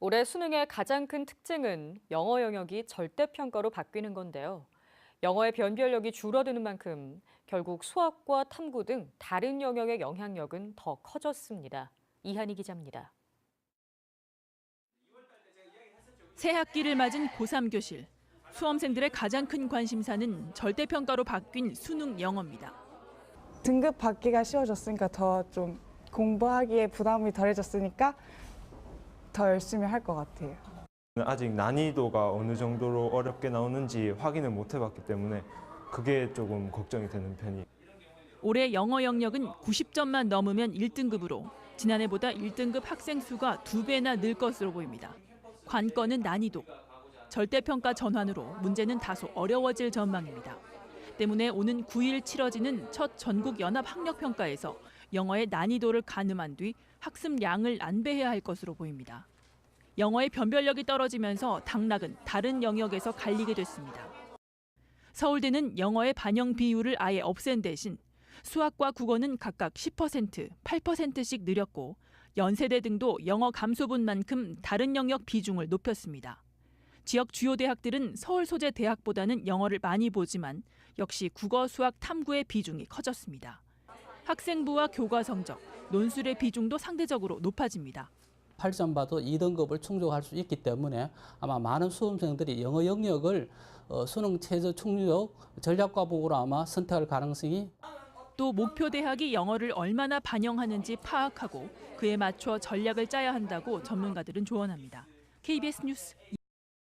올해 수능의 가장 큰 특징은 영어 영역이 절대평가로 바뀌는 건데요. 영어의 변별력이 줄어드는 만큼 결국 수학과 탐구 등 다른 영역의 영향력은 더 커졌습니다. 이한희 기자입니다. 새 학기를 맞은 고3 교실. 수험생들의 가장 큰 관심사는 절대평가로 바뀐 수능 영어입니다. 등급 받기가 쉬워졌으니까 더 좀 공부하기에 부담이 덜해졌으니까 더 열심히 할 것 같아요. 아직 난이도가 어느 정도로 어렵게 나오는지 확인을 못 해봤기 때문에 그게 조금 걱정이 되는 편이에요. 올해 영어 영역은 90점만 넘으면 1등급으로 지난해보다 1등급 학생 수가 두 배나 늘 것으로 보입니다. 관건은 난이도. 절대평가 전환으로 문제는 다소 어려워질 전망입니다. 때문에 오는 9일 치러지는 첫 전국 연합 학력 평가에서 영어의 난이도를 가늠한 뒤 학습량을 안배해야 할 것으로 보입니다. 영어의 변별력이 떨어지면서 당락은 다른 영역에서 갈리게 됐습니다. 서울대는 영어의 반영 비율을 아예 없앤 대신 수학과 국어는 각각 10%, 8%씩 늘렸고 연세대 등도 영어 감소분 만큼 다른 영역 비중을 높였습니다. 지역 주요 대학들은 서울 소재 대학보다는 영어를 많이 보지만 역시 국어, 수학, 탐구의 비중이 커졌습니다. 학생부와 교과 성적, 논술의 비중도 상대적으로 높아집니다. 8점 봐도 2등급을 충족할 수 있기 때문에 아마 많은 수험생들이 영어 영역을 어, 수능 최저 충족 전략 과목으로 아마 선택할 가능성이 또 목표 대학이 영어를 얼마나 반영하는지 파악하고 그에 맞춰 전략을 짜야 한다고 전문가들은 조언합니다. KBS 뉴스